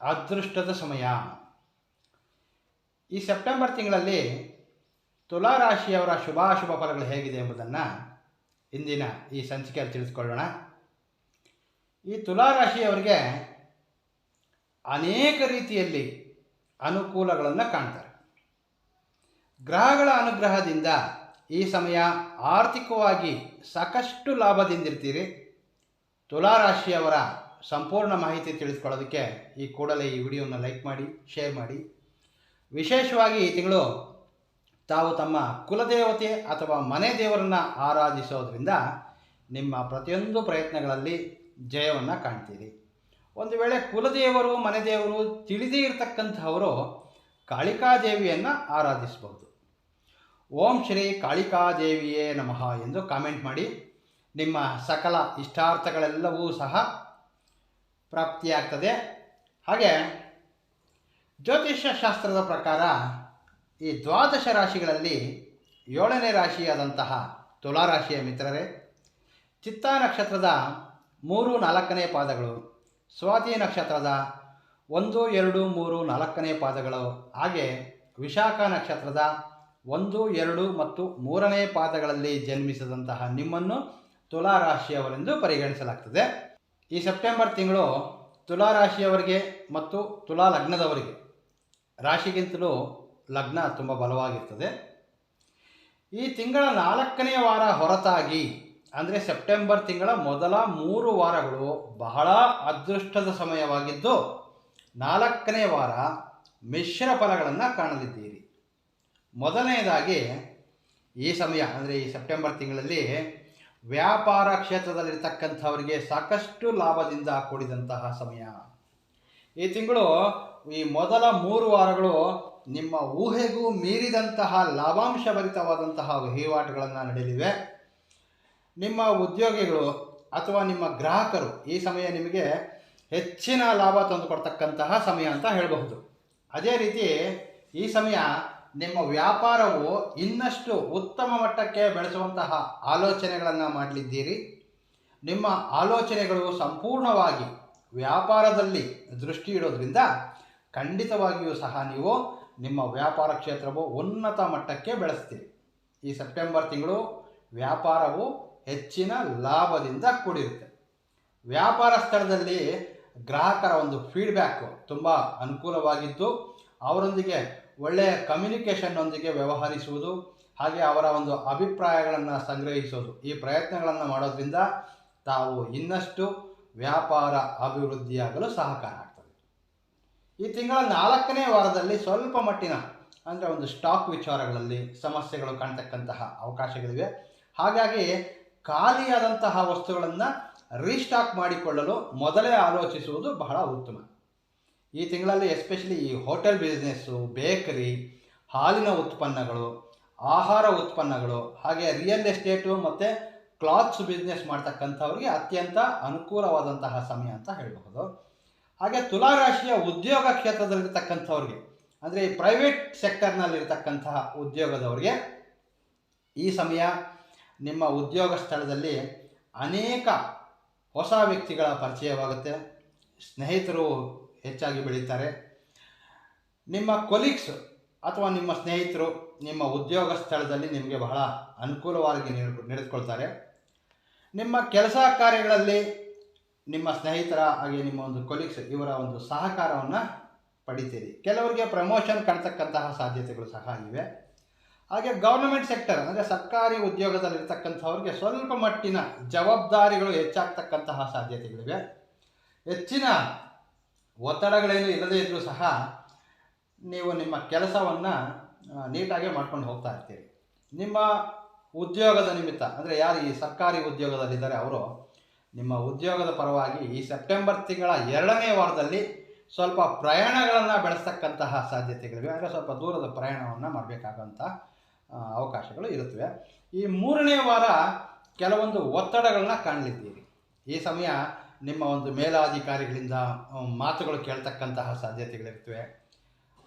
ಅದೃಷ್ಟದ ಸಮಯ. ಈ ಸೆಪ್ಟೆಂಬರ್ ತಿಂಗಳಲ್ಲಿ ತುಲಾ ರಾಶಿಯವರ ಶುಭಾಶುಭ ಫಲಗಳು ಹೇಗಿದೆ ಎಂಬುದನ್ನು ಇಂದಿನ ಈ ಸಂಚಿಕೆಯಲ್ಲಿ ತಿಳಿದುಕೊಳ್ಳೋಣ. ಈ ತುಲಾ ರಾಶಿಯವರಿಗೆ ಅನೇಕ ರೀತಿಯಲ್ಲಿ ಅನುಕೂಲಗಳನ್ನು ಕಾಣ್ತಾರೆ. ಗ್ರಹಗಳ ಅನುಗ್ರಹದಿಂದ ಈ ಸಮಯ ಆರ್ಥಿಕವಾಗಿ ಸಾಕಷ್ಟು ಲಾಭದಿಂದಿರ್ತೀರಿ. ತುಲಾರಾಶಿಯವರ ಸಂಪೂರ್ಣ ಮಾಹಿತಿ ತಿಳಿದುಕೊಳ್ಳೋದಕ್ಕೆ ಈ ಕೂಡಲೇ ಈ ವಿಡಿಯೋನ ಲೈಕ್ ಮಾಡಿ, ಶೇರ್ ಮಾಡಿ. ವಿಶೇಷವಾಗಿ ಈ ತಿಂಗಳು ತಾವು ತಮ್ಮ ಕುಲದೇವತೆ ಅಥವಾ ಮನೆ ದೇವರನ್ನು ಆರಾಧಿಸೋದ್ರಿಂದ ನಿಮ್ಮ ಪ್ರತಿಯೊಂದು ಪ್ರಯತ್ನಗಳಲ್ಲಿ ಜಯವನ್ನು ಕಾಣ್ತೀರಿ. ಒಂದು ವೇಳೆ ಕುಲದೇವರು ಮನೆದೇವರು ತಿಳಿದೇ ಇರತಕ್ಕಂಥವರು ಕಾಳಿಕಾದೇವಿಯನ್ನು ಆರಾಧಿಸಬಹುದು. ಓಂ ಶ್ರೀ ಕಾಳಿಕಾದೇವಿಯೇ ನಮಃ ಎಂದು ಕಾಮೆಂಟ್ ಮಾಡಿ ನಿಮ್ಮ ಸಕಲ ಇಷ್ಟಾರ್ಥಗಳೆಲ್ಲವೂ ಸಹ ಪ್ರಾಪ್ತಿಯಾಗ್ತದೆ ಹಾಗೆ ಜ್ಯೋತಿಷ್ಯ ಶಾಸ್ತ್ರದ ಪ್ರಕಾರ ಈ ದ್ವಾದಶ ರಾಶಿಗಳಲ್ಲಿ ಏಳನೇ ರಾಶಿಯಾದಂತಹ ತುಲಾರಾಶಿಯ ಮಿತ್ರರೇ, ಚಿತ್ತ ನಕ್ಷತ್ರದ ಮೂರು ನಾಲ್ಕನೇ ಪಾದಗಳು, ಸ್ವಾತಿ ನಕ್ಷತ್ರದ ಒಂದು, ಎರಡು, ಮೂರು, ನಾಲ್ಕನೇ ಪಾದಗಳು, ಹಾಗೆ ವಿಶಾಖ ನಕ್ಷತ್ರದ ಒಂದು, ಎರಡು ಮತ್ತು ಮೂರನೇ ಪಾದಗಳಲ್ಲಿ ಜನ್ಮಿಸಿದಂತಹ ನಿಮ್ಮನ್ನು ತುಲಾ ರಾಶಿಯವರೆಂದು ಪರಿಗಣಿಸಲಾಗ್ತದೆ. ಈ ಸೆಪ್ಟೆಂಬರ್ ತಿಂಗಳು ತುಲಾ ರಾಶಿಯವರಿಗೆ ಮತ್ತು ತುಲಾ ಲಗ್ನದವರಿಗೆ. ರಾಶಿಗಿಂತಲೂ ಲಗ್ನ ತುಂಬ ಬಲವಾಗಿರ್ತದೆ. ಈ ತಿಂಗಳ ನಾಲ್ಕನೇ ವಾರ ಹೊರತಾಗಿ, ಅಂದರೆ ಸೆಪ್ಟೆಂಬರ್ ತಿಂಗಳ ಮೊದಲ ಮೂರು ವಾರಗಳು ಬಹಳ ಅದೃಷ್ಟದ ಸಮಯವಾಗಿದ್ದು, ನಾಲ್ಕನೇ ವಾರ ಮಿಶ್ರ ಫಲಗಳನ್ನು ಕಾಣಲಿದ್ದೀರಿ. ಮೊದಲನೆಯದಾಗಿ ಈ ಸಮಯ, ಅಂದರೆ ಈ ಸೆಪ್ಟೆಂಬರ್ ತಿಂಗಳಲ್ಲಿ ವ್ಯಾಪಾರ ಕ್ಷೇತ್ರದಲ್ಲಿರ್ತಕ್ಕಂಥವರಿಗೆ ಸಾಕಷ್ಟು ಲಾಭದಿಂದ ಕೂಡಿದಂತಹ ಸಮಯ. ಈ ತಿಂಗಳು ಈ ಮೊದಲ ಮೂರು ವಾರಗಳು ನಿಮ್ಮ ಊಹೆಗೂ ಮೀರಿದಂತಹ ಲಾಭಾಂಶಭರಿತವಾದಂತಹ ವಹಿವಾಟುಗಳನ್ನು ನಡೆಯಲಿವೆ. ನಿಮ್ಮ ಉದ್ಯೋಗಿಗಳು ಅಥವಾ ನಿಮ್ಮ ಗ್ರಾಹಕರು ಈ ಸಮಯ ನಿಮಗೆ ಹೆಚ್ಚಿನ ಲಾಭ ತಂದುಕೊಡ್ತಕ್ಕಂತಹ ಸಮಯ ಅಂತ ಹೇಳಬಹುದು. ಅದೇ ರೀತಿ ಈ ಸಮಯ ನಿಮ್ಮ ವ್ಯಾಪಾರವು ಇನ್ನಷ್ಟು ಉತ್ತಮ ಮಟ್ಟಕ್ಕೆ ಬೆಳೆಸುವಂತಹ ಆಲೋಚನೆಗಳನ್ನು ಮಾಡಲಿದ್ದೀರಿ. ನಿಮ್ಮ ಆಲೋಚನೆಗಳು ಸಂಪೂರ್ಣವಾಗಿ ವ್ಯಾಪಾರದಲ್ಲಿ ದೃಷ್ಟಿ ಇಡೋದ್ರಿಂದ ಖಂಡಿತವಾಗಿಯೂ ಸಹ ನೀವು ನಿಮ್ಮ ವ್ಯಾಪಾರ ಕ್ಷೇತ್ರವು ಉನ್ನತ ಮಟ್ಟಕ್ಕೆ ಬೆಳೆಸ್ತೀರಿ. ಈ ಸೆಪ್ಟೆಂಬರ್ ತಿಂಗಳು ವ್ಯಾಪಾರವು ಹೆಚ್ಚಿನ ಲಾಭದಿಂದ ಕೂಡಿರುತ್ತೆ. ವ್ಯಾಪಾರ ಸ್ಥಳದಲ್ಲಿ ಗ್ರಾಹಕರ ಒಂದು ಫೀಡ್ಬ್ಯಾಕು ತುಂಬ ಅನುಕೂಲವಾಗಿದ್ದು, ಅವರೊಂದಿಗೆ ಒಳ್ಳೆಯ ಕಮ್ಯುನಿಕೇಷನ್ನೊಂದಿಗೆ ವ್ಯವಹರಿಸುವುದು, ಹಾಗೆ ಅವರ ಒಂದು ಅಭಿಪ್ರಾಯಗಳನ್ನು ಸಂಗ್ರಹಿಸೋದು ಈ ಪ್ರಯತ್ನಗಳನ್ನು ಮಾಡೋದ್ರಿಂದ ತಾವು ಇನ್ನಷ್ಟು ವ್ಯಾಪಾರ ಅಭಿವೃದ್ಧಿಯಾಗಲು ಸಹಕಾರ ಆಗ್ತದೆ. ಈ ತಿಂಗಳ ನಾಲ್ಕನೇ ವಾರದಲ್ಲಿ ಸ್ವಲ್ಪ ಮಟ್ಟಿನ, ಅಂದರೆ ಒಂದು ಸ್ಟಾಕ್ ವಿಚಾರಗಳಲ್ಲಿ ಸಮಸ್ಯೆಗಳು ಕಾಣ್ತಕ್ಕಂತಹ ಅವಕಾಶಗಳಿವೆ. ಹಾಗಾಗಿ ಖಾಲಿಯಾದಂತಹ ವಸ್ತುಗಳನ್ನು ರೀಸ್ಟಾಕ್ ಮಾಡಿಕೊಳ್ಳಲು ಮೊದಲೇ ಆಲೋಚಿಸುವುದು ಬಹಳ ಉತ್ತಮ. ಈ ತಿಂಗಳಲ್ಲಿ ಎಸ್ಪೆಷಲಿ ಈ ಹೋಟೆಲ್ ಬಿಸ್ನೆಸ್ಸು ಬೇಕರಿ ಹಾಲಿನ ಉತ್ಪನ್ನಗಳು, ಆಹಾರ ಉತ್ಪನ್ನಗಳು, ಹಾಗೆ ರಿಯಲ್ ಎಸ್ಟೇಟು ಮತ್ತು ಕ್ಲಾತ್ಸ್ ಬಿಸ್ನೆಸ್ ಮಾಡ್ತಕ್ಕಂಥವ್ರಿಗೆ ಅತ್ಯಂತ ಅನುಕೂಲವಾದಂತಹ ಸಮಯ ಅಂತ ಹೇಳಬಹುದು. ಹಾಗೆ ತುಲಾರಾಶಿಯ ಉದ್ಯೋಗ ಕ್ಷೇತ್ರದಲ್ಲಿರ್ತಕ್ಕಂಥವ್ರಿಗೆ, ಅಂದರೆ ಈ ಪ್ರೈವೇಟ್ ಸೆಕ್ಟರ್ನಲ್ಲಿರ್ತಕ್ಕಂತಹ ಉದ್ಯೋಗದವರಿಗೆ ಈ ಸಮಯ ನಿಮ್ಮ ಉದ್ಯೋಗ ಸ್ಥಳದಲ್ಲಿ ಅನೇಕ ಹೊಸ ವ್ಯಕ್ತಿಗಳ ಪರಿಚಯವಾಗುತ್ತೆ. ಸ್ನೇಹಿತರು ಹೆಚ್ಚಾಗಿ ಬೆಳೀತಾರೆ. ನಿಮ್ಮ ಕೊಲೀಗ್ಸ್ ಅಥವಾ ನಿಮ್ಮ ಸ್ನೇಹಿತರು ನಿಮ್ಮ ಉದ್ಯೋಗ ಸ್ಥಳದಲ್ಲಿ ನಿಮಗೆ ಬಹಳ ಅನುಕೂಲವಾಗಿ ನಡೆದುಕೊಳ್ತಾರೆ ನಿಮ್ಮ ಕೆಲಸ ಕಾರ್ಯಗಳಲ್ಲಿ ನಿಮ್ಮ ಸ್ನೇಹಿತರ ಹಾಗೆ ನಿಮ್ಮ ಒಂದು ಕೊಲೀಗ್ಸ್ ಇವರ ಒಂದು ಸಹಕಾರವನ್ನು ಪಡಿತೀರಿ. ಕೆಲವರಿಗೆ ಪ್ರಮೋಷನ್ ಕಾಣ್ತಕ್ಕಂತಹ ಸಾಧ್ಯತೆಗಳು ಸಹ ಇವೆ. ಹಾಗೆ ಗೌರ್ಮೆಂಟ್ ಸೆಕ್ಟರ್ ಅಂದರೆ ಸರ್ಕಾರಿ ಉದ್ಯೋಗದಲ್ಲಿರ್ತಕ್ಕಂಥವ್ರಿಗೆ ಸ್ವಲ್ಪ ಮಟ್ಟಿನ ಜವಾಬ್ದಾರಿಗಳು ಹೆಚ್ಚಾಗ್ತಕ್ಕಂತಹ ಸಾಧ್ಯತೆಗಳಿವೆ. ಹೆಚ್ಚಿನ ಒತ್ತಡಗಳೇನು ಇಲ್ಲದೇ ಇದ್ದರೂ ಸಹ ನೀವು ನಿಮ್ಮ ಕೆಲಸವನ್ನು ನೀಟಾಗಿ ಮಾಡ್ಕೊಂಡು ಹೋಗ್ತಾ ಇರ್ತೀರಿ. ನಿಮ್ಮ ಉದ್ಯೋಗದ ನಿಮಿತ್ತ, ಅಂದರೆ ಯಾರು ಈ ಸರ್ಕಾರಿ ಉದ್ಯೋಗದಲ್ಲಿದ್ದಾರೆ ಅವರು, ನಿಮ್ಮ ಉದ್ಯೋಗದ ಪರವಾಗಿ ಈ ಸೆಪ್ಟೆಂಬರ್ ತಿಂಗಳ ಎರಡನೇ ವಾರದಲ್ಲಿ ಸ್ವಲ್ಪ ಪ್ರಯಾಣಗಳನ್ನು ಬೆಳೆಸ್ತಕ್ಕಂತಹ ಸಾಧ್ಯತೆಗಳಿವೆ. ಅಂದರೆ ಸ್ವಲ್ಪ ದೂರದ ಪ್ರಯಾಣವನ್ನು ಮಾಡಬೇಕಾದಂಥ ಅವಕಾಶಗಳು ಇರುತ್ತವೆ. ಈ ಮೂರನೇ ವಾರ ಕೆಲವೊಂದು ಒತ್ತಡಗಳನ್ನ ಕಾಣಲಿದ್ದೀರಿ. ಈ ಸಮಯ ನಿಮ್ಮ ಒಂದು ಮೇಲಾಧಿಕಾರಿಗಳಿಂದ ಮಾತುಗಳು ಕೇಳ್ತಕ್ಕಂತಹ ಸಾಧ್ಯತೆಗಳಿರ್ತವೆ.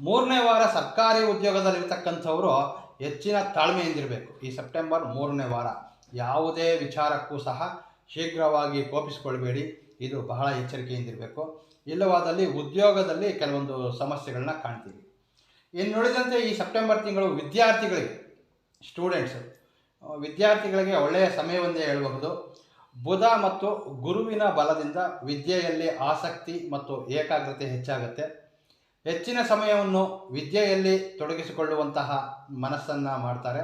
ಮೂರನೇ ವಾರ ಸರ್ಕಾರಿ ಉದ್ಯೋಗದಲ್ಲಿರ್ತಕ್ಕಂಥವರು ಹೆಚ್ಚಿನ ತಾಳ್ಮೆಯಿಂದಿರಬೇಕು. ಈ ಸೆಪ್ಟೆಂಬರ್ ಮೂರನೇ ವಾರ ಯಾವುದೇ ವಿಚಾರಕ್ಕೂ ಸಹ ಶೀಘ್ರವಾಗಿ ಕೋಪಿಸಿಕೊಳ್ಬೇಡಿ. ಇದು ಬಹಳ ಎಚ್ಚರಿಕೆಯಿಂದಿರಬೇಕು. ಇಲ್ಲವಾದಲ್ಲಿ ಉದ್ಯೋಗದಲ್ಲಿ ಕೆಲವೊಂದು ಸಮಸ್ಯೆಗಳನ್ನ ಕಾಣ್ತೀವಿ ಇನ್ನುಳಿದಂತೆ ಈ ಸೆಪ್ಟೆಂಬರ್ ತಿಂಗಳು ವಿದ್ಯಾರ್ಥಿಗಳಿಗೆ, ಸ್ಟೂಡೆಂಟ್ಸ್ ವಿದ್ಯಾರ್ಥಿಗಳಿಗೆ ಒಳ್ಳೆಯ ಸಮಯವೊಂದೇ ಹೇಳಬಹುದು. ಬುಧ ಮತ್ತು ಗುರುವಿನ ಬಲದಿಂದ ವಿದ್ಯೆಯಲ್ಲಿ ಆಸಕ್ತಿ ಮತ್ತು ಏಕಾಗ್ರತೆ ಹೆಚ್ಚಾಗುತ್ತೆ. ಹೆಚ್ಚಿನ ಸಮಯವನ್ನು ವಿದ್ಯೆಯಲ್ಲಿ ತೊಡಗಿಸಿಕೊಳ್ಳುವಂತಹ ಮನಸ್ಸನ್ನು ಮಾಡ್ತಾರೆ.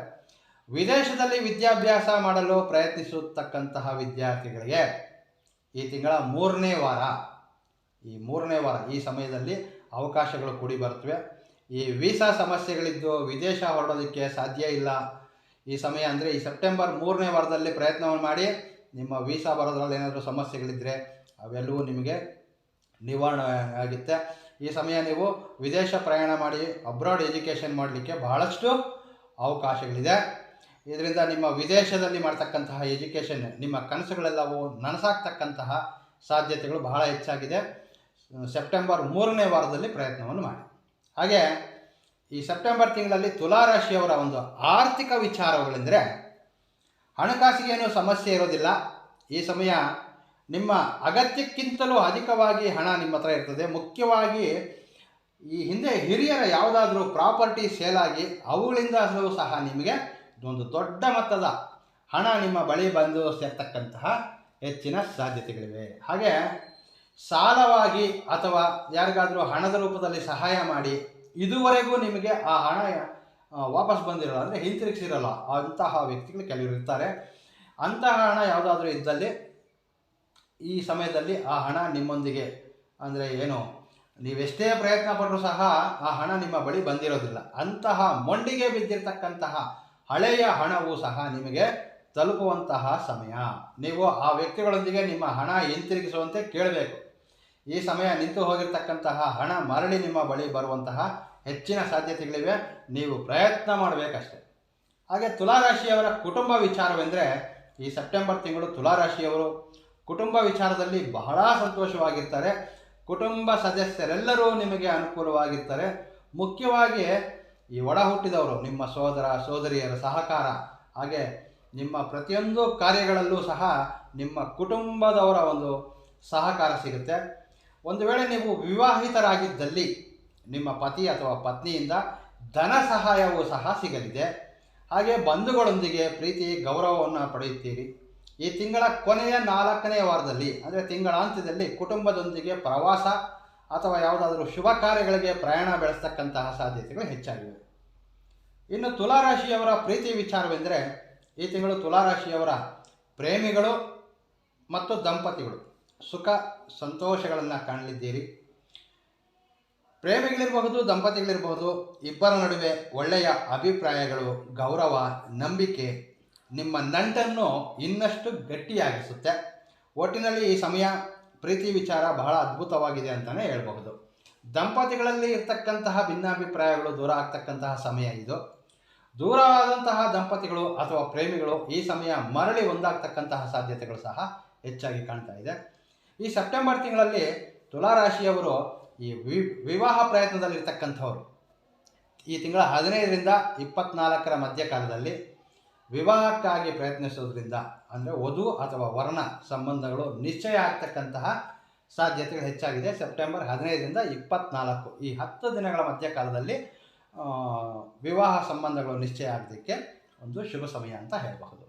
ವಿದೇಶದಲ್ಲಿ ವಿದ್ಯಾಭ್ಯಾಸ ಮಾಡಲು ಪ್ರಯತ್ನಿಸುತ್ತಕ್ಕಂತಹ ವಿದ್ಯಾರ್ಥಿಗಳಿಗೆ ಈ ತಿಂಗಳ ಮೂರನೇ ವಾರ, ಈ ಮೂರನೇ ವಾರ, ಈ ಸಮಯದಲ್ಲಿ ಅವಕಾಶಗಳು ಕೂಡಿ ಬರ್ತವೆ ಈ ವೀಸಾ ಸಮಸ್ಯೆಗಳಿದ್ದು ವಿದೇಶ ಹೊರಡೋದಕ್ಕೆ ಸಾಧ್ಯ ಇಲ್ಲ. ಈ ಸಮಯ ಅಂದರೆ ಈ ಸೆಪ್ಟೆಂಬರ್ ಮೂರನೇ ವಾರದಲ್ಲಿ ಪ್ರಯತ್ನವನ್ನು ಮಾಡಿ ನಿಮ್ಮ ವೀಸಾ ಬರೋದ್ರಲ್ಲಿ ಏನಾದರೂ ಸಮಸ್ಯೆಗಳಿದ್ದರೆ ಅವೆಲ್ಲವೂ ನಿಮಗೆ ನಿವಾರಣೆ ಆಗುತ್ತೆ ಈ ಸಮಯ ನೀವು ವಿದೇಶ ಪ್ರಯಾಣ ಮಾಡಿ ಅಬ್ರಾಡ್ ಎಜುಕೇಷನ್ ಮಾಡಲಿಕ್ಕೆ ಬಹಳಷ್ಟು ಅವಕಾಶಗಳಿದೆ. ಇದರಿಂದ ನಿಮ್ಮ ವಿದೇಶದಲ್ಲಿ ಮಾಡ್ತಕ್ಕಂತಹ ಎಜುಕೇಷನ್, ನಿಮ್ಮ ಕನಸುಗಳೆಲ್ಲವೂ ನನಸಾಗ್ತಕ್ಕಂತಹ ಸಾಧ್ಯತೆಗಳು ಬಹಳ ಹೆಚ್ಚಾಗಿದೆ. ಸೆಪ್ಟೆಂಬರ್ ಮೂರನೇ ವಾರದಲ್ಲಿ ಪ್ರಯತ್ನವನ್ನು ಮಾಡಿ. ಹಾಗೆ ಈ ಸೆಪ್ಟೆಂಬರ್ ತಿಂಗಳಲ್ಲಿ ತುಲಾರಾಶಿಯವರ ಒಂದು ಆರ್ಥಿಕ ವಿಚಾರಗಳೆಂದರೆ ಹಣಕಾಸಿಗೇನು ಸಮಸ್ಯೆ ಇರೋದಿಲ್ಲ. ಈ ಸಮಯ ನಿಮ್ಮ ಅಗತ್ಯಕ್ಕಿಂತಲೂ ಅಧಿಕವಾಗಿ ಹಣ ನಿಮ್ಮ ಹತ್ರ ಇರ್ತದೆ. ಮುಖ್ಯವಾಗಿ ಈ ಹಿಂದೆ ಹಿರಿಯರ ಯಾವುದಾದ್ರೂ ಪ್ರಾಪರ್ಟಿ ಸೇಲಾಗಿ ಅವುಗಳಿಂದ ಸಹ ನಿಮಗೆ ಒಂದು ದೊಡ್ಡ ಮೊತ್ತದ ಹಣ ನಿಮ್ಮ ಬಳಿ ಬಂದು ಸೇರ್ತಕ್ಕಂತಹ ಹೆಚ್ಚಿನ ಸಾಧ್ಯತೆಗಳಿವೆ. ಹಾಗೆ ಸಾಲವಾಗಿ ಅಥವಾ ಯಾರಿಗಾದರೂ ಹಣದ ರೂಪದಲ್ಲಿ ಸಹಾಯ ಮಾಡಿ ಇದುವರೆಗೂ ನಿಮಗೆ ಆ ಹಣ ವಾಪಸ್ ಬಂದಿರಲ್ಲ. ಅಂದರೆ ಹಿಂತಿರುಗಿಸಿರಲ್ಲ. ಅಂತಹ ವ್ಯಕ್ತಿಗಳು ಕೆಲವರು ಇರ್ತಾರೆ. ಅಂತಹ ಹಣ ಯಾವುದಾದ್ರೂ ಇದ್ದಲ್ಲಿ ಈ ಸಮಯದಲ್ಲಿ ಆ ಹಣ ನಿಮ್ಮೊಂದಿಗೆ, ಅಂದರೆ ಏನು, ನೀವೆಷ್ಟೇ ಪ್ರಯತ್ನ ಪಟ್ಟರೂ ಸಹ ಆ ಹಣ ನಿಮ್ಮ ಬಳಿ ಬಂದಿರೋದಿಲ್ಲ. ಅಂತಹ ಮೊಂಡಿಗೆ ಬಿದ್ದಿರತಕ್ಕಂತಹ ಹಳೆಯ ಹಣವು ಸಹ ನಿಮಗೆ ತಲುಪುವಂತಹ ಸಮಯ. ನೀವು ಆ ವ್ಯಕ್ತಿಗಳೊಂದಿಗೆ ನಿಮ್ಮ ಹಣ ಹಿಂತಿರುಗಿಸುವಂತೆ ಕೇಳಬೇಕು. ಈ ಸಮಯ ನಿಂತು ಹೋಗಿರ್ತಕ್ಕಂತಹ ಹಣ ಮರಳಿ ನಿಮ್ಮ ಬಳಿ ಬರುವಂತಹ ಹೆಚ್ಚಿನ ಸಾಧ್ಯತೆಗಳಿವೆ. ನೀವು ಪ್ರಯತ್ನ ಮಾಡಬೇಕಷ್ಟೆ. ಹಾಗೆ ತುಲಾರಾಶಿಯವರ ಕುಟುಂಬ ವಿಚಾರವೆಂದರೆ, ಈ ಸೆಪ್ಟೆಂಬರ್ ತಿಂಗಳು ತುಲಾರಾಶಿಯವರು ಕುಟುಂಬ ವಿಚಾರದಲ್ಲಿ ಬಹಳ ಸಂತೋಷವಾಗಿರ್ತಾರೆ. ಕುಟುಂಬ ಸದಸ್ಯರೆಲ್ಲರೂ ನಿಮಗೆ ಅನುಕೂಲವಾಗಿರ್ತಾರೆ. ಮುಖ್ಯವಾಗಿ ಈ ಒಡ ಹುಟ್ಟಿದವರು ನಿಮ್ಮ ಸೋದರ, ಸೋದರಿಯರ ಸಹಕಾರ, ಹಾಗೆ ನಿಮ್ಮ ಪ್ರತಿಯೊಂದು ಕಾರ್ಯಗಳಲ್ಲೂ ಸಹ ನಿಮ್ಮ ಕುಟುಂಬದವರ ಒಂದು ಸಹಕಾರ ಸಿಗುತ್ತೆ. ಒಂದು ವೇಳೆ ನೀವು ವಿವಾಹಿತರಾಗಿದ್ದಲ್ಲಿ ನಿಮ್ಮ ಪತಿ ಅಥವಾ ಪತ್ನಿಯಿಂದ ಧನ ಸಹಾಯವೂ ಸಹ ಸಿಗಲಿದೆ. ಹಾಗೆ ಬಂಧುಗಳೊಂದಿಗೆ ಪ್ರೀತಿ, ಗೌರವವನ್ನು ಪಡೆಯುತ್ತೀರಿ. ಈ ತಿಂಗಳ ಕೊನೆಯ ನಾಲ್ಕನೇ ವಾರದಲ್ಲಿ, ಅಂದರೆ ತಿಂಗಳಾಂತ್ಯದಲ್ಲಿ ಕುಟುಂಬದೊಂದಿಗೆ ಪ್ರವಾಸ ಅಥವಾ ಯಾವುದಾದರೂ ಶುಭ ಕಾರ್ಯಗಳಿಗೆ ಪ್ರಯಾಣ ಬೆಳೆಸ್ತಕ್ಕಂತಹ ಸಾಧ್ಯತೆಗಳು ಹೆಚ್ಚಾಗಿವೆ. ಇನ್ನು ತುಲಾರಾಶಿಯವರ ಪ್ರೀತಿ ವಿಚಾರವೆಂದರೆ, ಈ ತಿಂಗಳು ತುಲಾರಾಶಿಯವರ ಪ್ರೇಮಿಗಳು ಮತ್ತು ದಂಪತಿಗಳು. ಸುಖ ಸಂತೋಷಗಳನ್ನು ಕಾಣಲಿದ್ದೀರಿ. ಪ್ರೇಮಿಗಳಿರಬಹುದು, ದಂಪತಿಗಳಿರಬಹುದು, ಇಬ್ಬರ ನಡುವೆ ಒಳ್ಳೆಯ ಅಭಿಪ್ರಾಯಗಳು, ಗೌರವ, ನಂಬಿಕೆ ನಿಮ್ಮ ನಂಟನ್ನು ಇನ್ನಷ್ಟು ಗಟ್ಟಿಯಾಗಿಸುತ್ತೆ. ಒಟ್ಟಿನಲ್ಲಿ ಈ ಸಮಯ ಪ್ರೀತಿ ವಿಚಾರ ಬಹಳ ಅದ್ಭುತವಾಗಿದೆ ಅಂತಲೇ ಹೇಳಬಹುದು. ದಂಪತಿಗಳಲ್ಲಿ ಇರ್ತಕ್ಕಂತಹ ಭಿನ್ನಾಭಿಪ್ರಾಯಗಳು ದೂರ ಆಗ್ತಕ್ಕಂತಹ ಸಮಯ ಇದು. ದೂರವಾದಂತಹ ದಂಪತಿಗಳು ಅಥವಾ ಪ್ರೇಮಿಗಳು ಈ ಸಮಯ ಮರಳಿ ಒಂದಾಗ್ತಕ್ಕಂತಹ ಸಾಧ್ಯತೆಗಳು ಸಹ ಹೆಚ್ಚಾಗಿ ಕಾಣ್ತಾ ಇದೆ. ಈ ಸೆಪ್ಟೆಂಬರ್ ತಿಂಗಳಲ್ಲಿ ತುಲಾರಾಶಿಯವರು ಈ ವಿವಾಹ ಪ್ರಯತ್ನದಲ್ಲಿರ್ತಕ್ಕಂಥವ್ರು. ಈ ತಿಂಗಳ ಹದಿನೈದರಿಂದ ಇಪ್ಪತ್ನಾಲ್ಕರ ಮಧ್ಯಕಾಲದಲ್ಲಿ ವಿವಾಹಕ್ಕಾಗಿ ಪ್ರಯತ್ನಿಸೋದ್ರಿಂದ ಅಂದರೆ ವಧು ಅಥವಾ ವರ್ಣ ಸಂಬಂಧಗಳು ನಿಶ್ಚಯ ಆಗ್ತಕ್ಕಂತಹ ಸಾಧ್ಯತೆಗಳು ಹೆಚ್ಚಾಗಿದೆ. ಸೆಪ್ಟೆಂಬರ್ ಹದಿನೈದರಿಂದ ಇಪ್ಪತ್ನಾಲ್ಕು ಈ ಹತ್ತು ದಿನಗಳ ಮಧ್ಯಕಾಲದಲ್ಲಿ ವಿವಾಹ ಸಂಬಂಧಗಳು ನಿಶ್ಚಯ ಆಗಲಿಕ್ಕೆ ಒಂದು ಶುಭ ಸಮಯ ಅಂತ ಹೇಳಬಹುದು.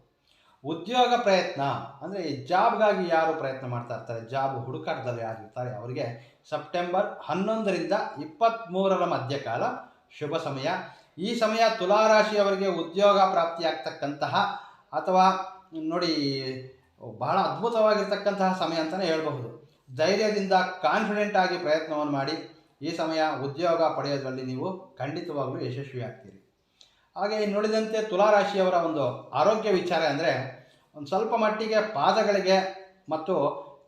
ಉದ್ಯೋಗ ಪ್ರಯತ್ನ ಅಂದರೆ ಜಾಬ್ಗಾಗಿ ಯಾರು ಪ್ರಯತ್ನ ಮಾಡ್ತಾ ಇರ್ತಾರೆ, ಜಾಬ್ ಹುಡುಕಾಟದಲ್ಲಿ ಯಾರಿರ್ತಾರೆ ಅವರಿಗೆ ಸೆಪ್ಟೆಂಬರ್ ಹನ್ನೊಂದರಿಂದ ಇಪ್ಪತ್ತ್ಮೂರರ ಮಧ್ಯಕಾಲ ಶುಭ ಸಮಯ. ಈ ಸಮಯ ತುಲಾರಾಶಿಯವರಿಗೆ ಉದ್ಯೋಗ ಪ್ರಾಪ್ತಿಯಾಗ್ತಕ್ಕಂತಹ ಅಥವಾ ನೋಡಿ, ಬಹಳ ಅದ್ಭುತವಾಗಿರ್ತಕ್ಕಂತಹ ಸಮಯ ಅಂತಲೇ ಹೇಳಬಹುದು. ಧೈರ್ಯದಿಂದ ಕಾನ್ಫಿಡೆಂಟ್ ಆಗಿ ಪ್ರಯತ್ನವನ್ನು ಮಾಡಿ ಈ ಸಮಯ ಉದ್ಯೋಗ ಪಡೆಯೋದರಲ್ಲಿ ನೀವು ಖಂಡಿತವಾಗಲೂ ಯಶಸ್ವಿಯಾಗ್ತೀರಿ. ಹಾಗೆ ನೋಡಿದಂತೆ ತುಲಾರಾಶಿಯವರ ಒಂದು ಆರೋಗ್ಯ ವಿಚಾರ ಅಂದರೆ ಒಂದು ಸ್ವಲ್ಪ ಮಟ್ಟಿಗೆ ಪಾದಗಳಿಗೆ ಮತ್ತು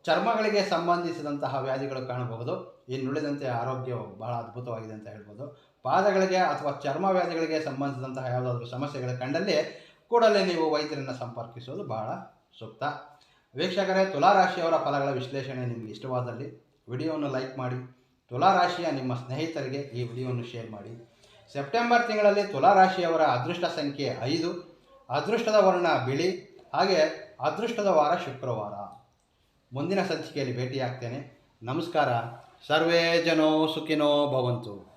ಚರ್ಮಗಳಿಗೆ ಸಂಬಂಧಿಸಿದಂತಹ ವ್ಯಾಧಿಗಳು ಕಾಣಬಹುದು. ಇನ್ನುಳಿದಂತೆ ಆರೋಗ್ಯವು ಬಹಳ ಅದ್ಭುತವಾಗಿದೆ ಅಂತ ಹೇಳ್ಬೋದು. ಪಾದಗಳಿಗೆ ಅಥವಾ ಚರ್ಮ ವ್ಯಾಧಿಗಳಿಗೆ ಸಂಬಂಧಿಸಿದಂತಹ ಯಾವುದಾದ್ರೂ ಸಮಸ್ಯೆಗಳು ಕಂಡಲ್ಲಿ ಕೂಡಲೇ ನೀವು ವೈದ್ಯರನ್ನು ಸಂಪರ್ಕಿಸೋದು ಬಹಳ ಸೂಕ್ತ. ವೀಕ್ಷಕರೇ, ತುಲಾರಾಶಿಯವರ ಫಲಗಳ ವಿಶ್ಲೇಷಣೆ ನಿಮಗೆ ಇಷ್ಟವಾದಲ್ಲಿ ವಿಡಿಯೋವನ್ನು ಲೈಕ್ ಮಾಡಿ, ತುಲಾರಾಶಿಯ ನಿಮ್ಮ ಸ್ನೇಹಿತರಿಗೆ ಈ ವಿಡಿಯೋವನ್ನು ಶೇರ್ ಮಾಡಿ. ಸೆಪ್ಟೆಂಬರ್ ತಿಂಗಳಲ್ಲಿ ತುಲಾರಾಶಿಯವರ ಅದೃಷ್ಟ ಸಂಖ್ಯೆ ಐದು, ಅದೃಷ್ಟದ ವರ್ಣ ಬಿಳಿ, ಹಾಗೆ ಅದೃಷ್ಟದ ವಾರ ಶುಕ್ರವಾರ. ಮುಂದಿನ ಸಂಚಿಕೆಯಲ್ಲಿ ಭೇಟಿಯಾಗ್ತೇನೆ. ನಮಸ್ಕಾರ. ಸರ್ವೇ ಜನೋ ಸುಖಿನೋ ಭವಂತು.